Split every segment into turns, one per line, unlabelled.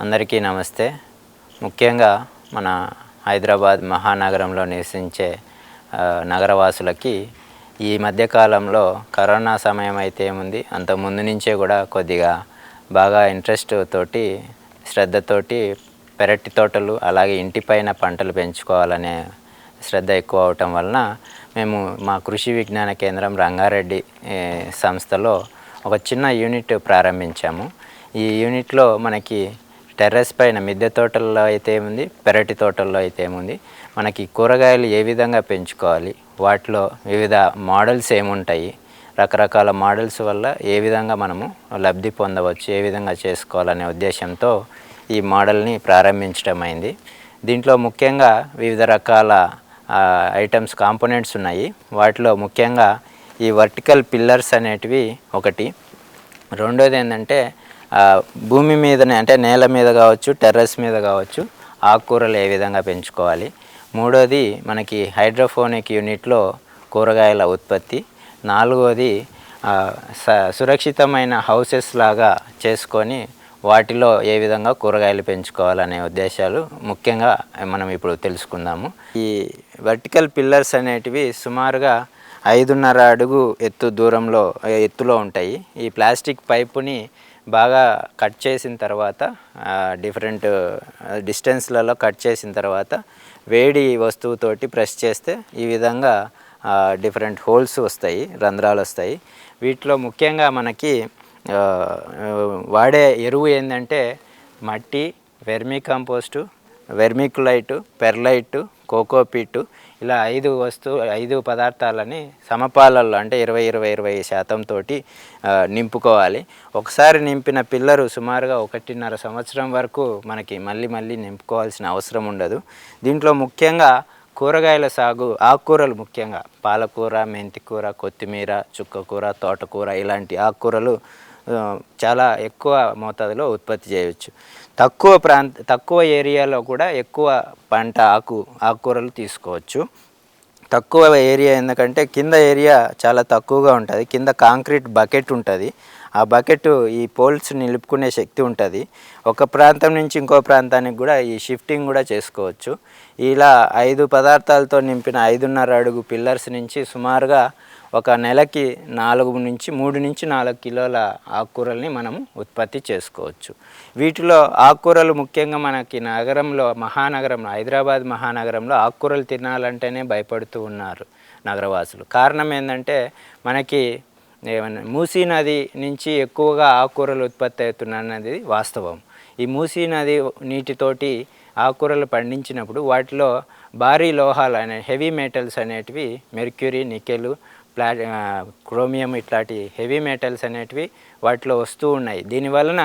అందరికీ నమస్తే. ముఖ్యంగా మన హైదరాబాద్ మహానగరంలో నివసించే నగరవాసులకి ఈ మధ్యకాలంలో కరోనా సమయం అయితే ఏముంది? అంత ముందు నుంచే కూడా కొద్దిగా బాగా ఇంట్రెస్ట్ తోటి శ్రద్ధతోటి పెరటి తోటలు అలాగే ఇంటిపైన పంటలు పెంచుకోవాలనే శ్రద్ధ ఎక్కువ అవటం వలన మేము మా కృషి విజ్ఞాన కేంద్రం రంగారెడ్డి సంస్థలో ఒక చిన్న యూనిట్ ప్రారంభించాము. ఈ యూనిట్లో మనకి టెర్రస్ పైన మిద్దె తోటల్లో అయితే ఏముంది? పెరటి తోటల్లో అయితే ఏముంది? మనకి కూరగాయలు ఏ విధంగా పెంచుకోవాలి? వాటిలో వివిధ మోడల్స్ ఏముంటాయి? రకరకాల మోడల్స్ వల్ల ఏ విధంగా మనము లబ్ధి పొందవచ్చు? ఏ విధంగా చేసుకోవాలనే ఉద్దేశంతో ఈ మోడల్ని ప్రారంభించడం అయింది. దీంట్లో ముఖ్యంగా వివిధ రకాల ఐటమ్స్ కాంపోనెంట్స్ ఉన్నాయి. వాటిలో ముఖ్యంగా ఈ వర్టికల్ పిల్లర్స్ అనేటివి ఒకటి. రెండోది ఏంటంటే భూమి మీదనే అంటే నేల మీద కావచ్చు టెర్రస్ మీద కావచ్చు ఆకుకూరలు ఏ విధంగా పెంచుకోవాలి? మూడోది మనకి హైడ్రోఫోనిక్ యూనిట్లో కూరగాయల ఉత్పత్తి. నాలుగోది స- సురక్షితమైన హౌసెస్ లాగా చేసుకొని వాటిలో ఏ విధంగా కూరగాయలు పెంచుకోవాలనే ఉద్దేశాలు ముఖ్యంగా మనం ఇప్పుడు తెలుసుకుందాము. ఈ వర్టికల్ పిల్లర్స్ అనేటివి సుమారుగా ఐదున్నర అడుగు ఎత్తు దూరంలో ఎత్తులో ఉంటాయి. ఈ ప్లాస్టిక్ పైపుని బాగా కట్ చేసిన తర్వాత డిఫరెంట్ డిస్టెన్స్లలో కట్ చేసిన తర్వాత వేడి వస్తువుతోటి ప్రెస్ చేస్తే ఈ విధంగా డిఫరెంట్ హోల్స్ వస్తాయి రంధ్రాలు వస్తాయి. వీటిలో ముఖ్యంగా మనకి వాడే ఎరువు ఏంటంటే మట్టి vermicompost vermiculite perlite cocopeat ఇలా ఐదు వస్తువు ఐదు పదార్థాలని సమపాలల్లో అంటే ఇరవై ఇరవై ఇరవై శాతంతో నింపుకోవాలి. ఒకసారి నింపిన పిల్లరు సుమారుగా ఒకటిన్నర సంవత్సరం వరకు మనకి మళ్ళీ మళ్ళీ నింపుకోవాల్సిన అవసరం ఉండదు. దీంట్లో ముఖ్యంగా కూరగాయల సాగు ఆకుకూరలు ముఖ్యంగా. పాలకూర మెంతికూర కొత్తిమీర చుక్కకూర తోటకూర ఇలాంటి ఆకుకూరలు చాలా ఎక్కువ మోతాదులో ఉత్పత్తి చేయవచ్చు. తక్కువ ప్రాంత తక్కువ ఏరియాలో కూడా ఎక్కువ పంట ఆకు ఆకుకూరలు తీసుకోవచ్చు. తక్కువ ఏరియా ఎందుకంటే కింద ఏరియా చాలా తక్కువగా ఉంటుంది. కింద కాంక్రీట్ బకెట్ ఉంటుంది. ఆ బకెట్ ఈ పోల్స్ నిలుపుకునే శక్తి ఉంటుంది. ఒక ప్రాంతం నుంచి ఇంకో ప్రాంతానికి కూడా ఈ షిఫ్టింగ్ కూడా చేసుకోవచ్చు. ఇలా ఐదు పదార్థాలతో నింపిన ఐదున్నర అడుగు పిల్లర్స్ నుంచి సుమారుగా ఒక నెలకి నాలుగు నుంచి మూడు నుంచి నాలుగు కిలోల ఆకుకూరల్ని మనం ఉత్పత్తి చేసుకోవచ్చు. వీటిలో ఆకుకూరలు ముఖ్యంగా మనకి నగరంలో మహానగరంలో హైదరాబాద్ మహానగరంలో ఆకుకూరలు తినాలంటేనే భయపడుతూ ఉన్నారు నగరవాసులు. కారణం ఏంటంటే మనకి మూసీ నది నుంచి ఎక్కువగా ఆకుకూరలు ఉత్పత్తి అవుతున్నది వాస్తవం. ఈ మూసీ నది నీటితోటి ఆకుకూరలు పండించినప్పుడు వాటిలో భారీ లోహాలు అనే హెవీ మెటల్స్ అనేటివి మెర్క్యూరీ నికెలు ప్లా క్రోమియం ఇట్లాంటి హెవీ మెటల్స్ అనేటివి వాటిలో వస్తూ ఉన్నాయి. దీనివలన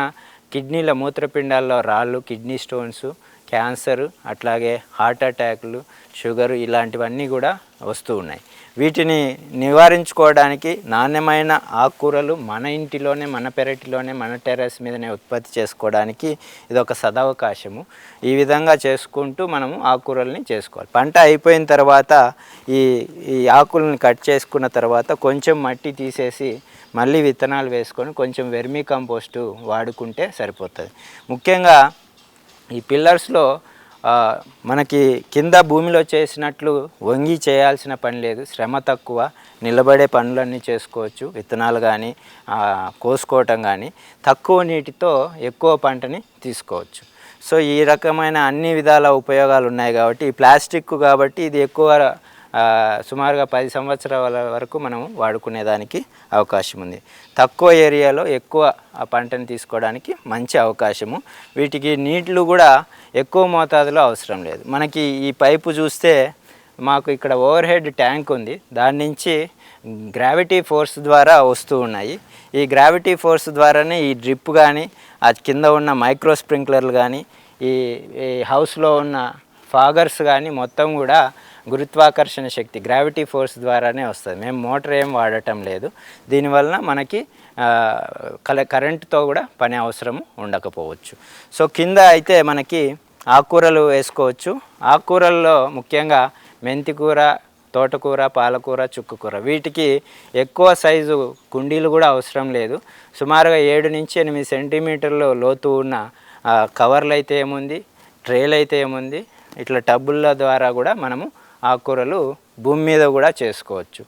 కిడ్నీల మూత్రపిండాల్లో రాళ్ళు కిడ్నీ స్టోన్స్ క్యాన్సర్ అట్లాగే హార్ట్ అటాక్లు షుగర్ ఇలాంటివన్నీ కూడా వస్తూ ఉన్నాయి. వీటిని నివారించుకోవడానికి నాణ్యమైన ఆకుకూరలు మన ఇంటిలోనే మన పెరటిలోనే మన టెర్రస్ మీదనే ఉత్పత్తి చేసుకోవడానికి ఇది ఒక సదవకాశము. ఈ విధంగా చేసుకుంటూ మనము ఆకుకూరల్ని చేసుకోవాలి. పంట అయిపోయిన తర్వాత ఈ ఈ ఆకులను కట్ చేసుకున్న తర్వాత కొంచెం మట్టి తీసేసి మళ్ళీ విత్తనాలు వేసుకొని కొంచెం వెర్మీ కంపోస్టు వాడుకుంటే సరిపోతుంది. ముఖ్యంగా ఈ పిల్లర్స్లో మనకి కింద భూమిలో చేసినట్లు వంగి చేయాల్సిన పని లేదు. శ్రమ తక్కువ నిలబడే పనులన్నీ చేసుకోవచ్చు. విత్తనాలు కానీ కోసుకోవటం కానీ తక్కువ నీటితో ఎక్కువ పంటని తీసుకోవచ్చు. సో ఈ రకమైన అన్ని విధాల ఉపయోగాలు ఉన్నాయి కాబట్టి ఈ ప్లాస్టిక్ కాబట్టి ఇది ఎక్కువ సుమారుగా పది సంవత్సరాల వరకు మనం వాడుకునేదానికి అవకాశం ఉంది. తక్కువ ఏరియాలో ఎక్కువ ఆ పంటను తీసుకోవడానికి మంచి అవకాశము. వీటికి నీళ్ళు కూడా ఎక్కువ మోతాదులో అవసరం లేదు. మనకి ఈ పైపు చూస్తే మాకు ఇక్కడ ఓవర్ హెడ్ ట్యాంక్ ఉంది. దాని నుంచి గ్రావిటీ ఫోర్స్ ద్వారా వస్తూ ఉన్నాయి. ఈ గ్రావిటీ ఫోర్స్ ద్వారానే ఈ డ్రిప్ కానీ ఆ కింద ఉన్న మైక్రో స్ప్రింక్లర్లు కానీ ఈ ఈ హౌస్లో ఉన్న ఫాగర్స్ కానీ మొత్తం కూడా గురుత్వాకర్షణ శక్తి గ్రావిటీ ఫోర్స్ ద్వారానే వస్తుంది. మేము మోటార్ ఏం వాడటం లేదు. దీనివలన మనకి కల కరెంటుతో కూడా పని అవసరం ఉండకపోవచ్చు. సో కింద అయితే మనకి ఆకుకూరలు వేసుకోవచ్చు. ఆకుకూరల్లో ముఖ్యంగా మెంతికూర తోటకూర పాలకూర చుక్కకూర వీటికి ఎక్కువ సైజు కుండీలు కూడా అవసరం లేదు. సుమారుగా ఏడు నుంచి ఎనిమిది సెంటీమీటర్లు లోతు ఉన్న కవర్లు అయితే ఏముంది? ట్రేలు అయితే ఏముంది? ఇట్లా టబ్బుల ద్వారా కూడా మనము ఆకుకూరలు భూమి మీద కూడా చేసుకోవచ్చు.